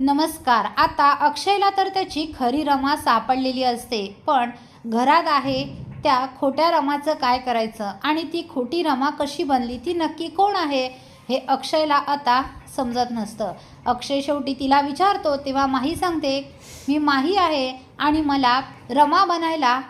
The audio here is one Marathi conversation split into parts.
नमस्कार. आता अक्षयला तर त्याची खरी रमा सापडलेली असते पण घरात आहे त्या खोट्या रमाचं काय करायचं आणि ती खोटी रमा कशी बनली ती नक्की कोण आहे हे अक्षयला आता समजत नसतं. अक्षय शेवटी तिला विचारतो तेव्हा माही सांगते मी माही आहे आणि मला रमा बनायला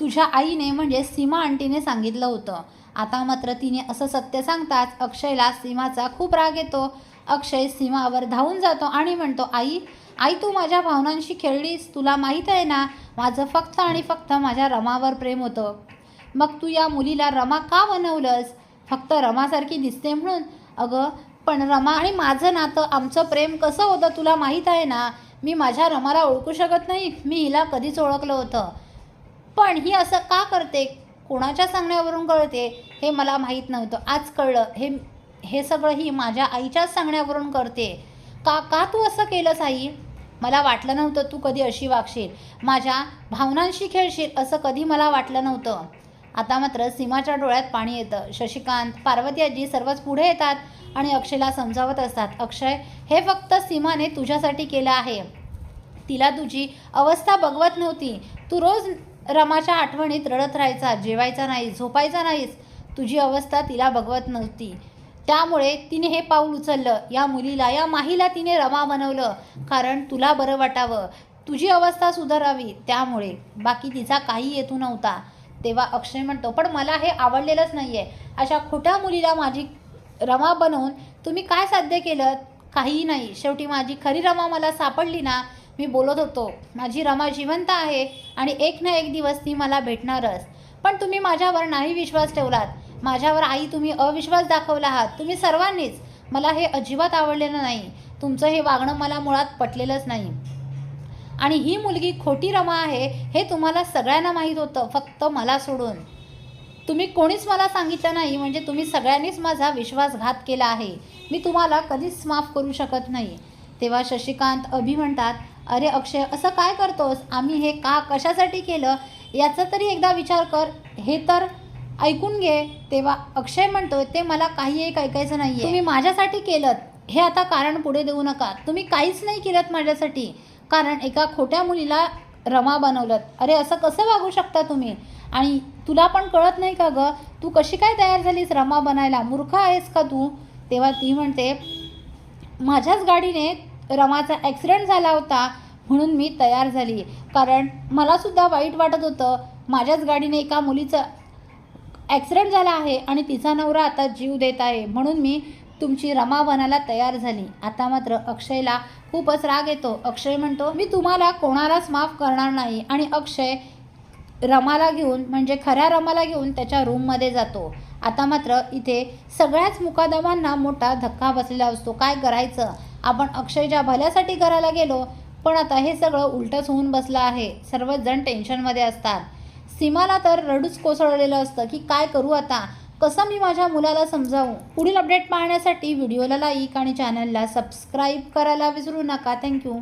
तुझ्या आईने म्हणजे सीमा आंटीने सांगितलं होतं. आता मात्र तिने असं सत्य सांगताच अक्षयला सीमाचा खूप राग येतो अक्षय सीमावर धावून जातो आणि म्हणतो आई आई तू माझ्या भावनांशी खेळलीस. तुला माहीत आहे ना माझं फक्त आणि फक्त माझ्या रमावर प्रेम होतं. मग तू या मुलीला रमा का बनवलंस? फक्त रमासारखी दिसते म्हणून. अगं पण रमा आणि माझं नातं आमचं प्रेम कसं होतं तुला माहीत आहे ना? मी माझ्या रमाला ओळखू शकत नाही. मी हिला कधीच ओळखलं होतं. पण ही असं का करते? कोणाच्या सांगण्यावरून कळते? हे मला माहीत नव्हतं. आज कळलं. हे हे सगळंही माझ्या आईच्याच सांगण्यावरून करते. का का तू असं केलंस आई मला वाटलं नव्हतं तू कधी अशी वागशील. माझ्या भावनांशी खेळशील असं कधी मला वाटलं नव्हतं. आता मात्र सीमाच्या डोळ्यात पाणी येतं. शशिकांत पार्वती आजी सर्वच पुढे येतात आणि अक्षयला समजावत असतात अक्षय हे फक्त सीमाने तुझ्यासाठी केलं आहे. तिला तुझी अवस्था बघवत नव्हती. तू रोज रमाच्या आठवणीत रडत राहायचा जेवायचा नाही झोपायचा नाहीस. तुझी अवस्था तिला बघवत नव्हती. त्यामुळे तिने हे पाऊल उचललं. या मुलीला या माहीला तिने रमा बनवलं. कारण तुला बरं वाटावं. तुझी अवस्था सुधारावी. त्यामुळे बाकी तिचा काही हेतू नव्हता. तेव्हा अक्षय म्हणतो पण मला हे आवडलेलंच नाही आहे अशा खोट्या मुलीला माझी रमा बनवून तुम्ही काय साध्य केलं? काहीही नाही. शेवटी माझी खरी रमा मला सापडली ना? मी बोलत होतो माझी रमा जिवंत आहे आणि एक ना एक दिवस ती मला भेटणारच. पण तुम्ही माझ्यावर नाही विश्वास ठेवलात. माझ्यावर आई तुम्ही अविश्वास दाखवला आहात. तुम्ही सर्वांनीच मला हे अजिबात आवडलेलं नाही. तुमचं हे वागणं मला मुळात पटलेलंच नाही. आणि ही मुलगी खोटी रमा आहे हे तुम्हाला सगळ्यांना माहीत होतं फक्त मला सोडून. तुम्ही कोणीच मला सांगितलं नाही म्हणजे तुम्ही सगळ्यांनीच माझा विश्वासघात केला आहे. मी तुम्हाला कधीच माफ करू शकत नाही. तेव्हा शशिकांत अभि म्हणतात अरे अक्षय असं काय करतोस? आम्ही हे का कशासाठी केलं? याचा तरी एकदा विचार कर. हे तर ऐकून घे. तेव्हा अक्षय म्हणतोय ते मला काही एक ऐकायचं नाही तुम्ही माझ्यासाठी केलं हे आता कारण पुढे देऊ नका. तुम्ही काहीच नाही केलं माझ्यासाठी. कारण एका खोट्या मुलीला रमा बनवलं अरे असं कसं वागू शकता तुम्ही? आणि तुला पण कळत नाही का गं? तू कशी काय तयार झालीस रमा बनायला? मूर्ख आहेस का तू? तेव्हा ती म्हणते माझ्याच गाडीने रमाचा ॲक्सिडेंट झाला होता. म्हणून मी तयार झाली. कारण मलासुद्धा वाईट वाटत होतं. माझ्याच गाडीने एका मुलीचं ॲक्सिडेंट झाला आहे आणि तिचा नवरा आता जीव देत आहे. म्हणून मी तुमची रमा बनायला तयार झाली. आता मात्र अक्षयला खूपच राग येतो. अक्षय म्हणतो मी तुम्हाला कोणालाच माफ करणार नाही. आणि अक्षय रमाला घेऊन म्हणजे खऱ्या रमाला घेऊन त्याच्या रूममध्ये जातो. आता मात्र इथे सगळ्याच मुकादमांना मोठा धक्का बसलेला असतो. काय करायचं? आपण अक्षयच्या भल्यासाठी करायला गेलो पण आता हे सगळं उलटंच होऊन बसलं आहे. सर्वच जण टेन्शनमध्ये असतात. सीमाला तर रडूच कोसळलेलं असतं की काय करू आता? कसं मी माझ्या मुलाला समजावू? पुढील अपडेट पाहण्यासाठी व्हिडिओला लाईक आणि चॅनलला सबस्क्राईब करायला विसरू नका. थँक्यू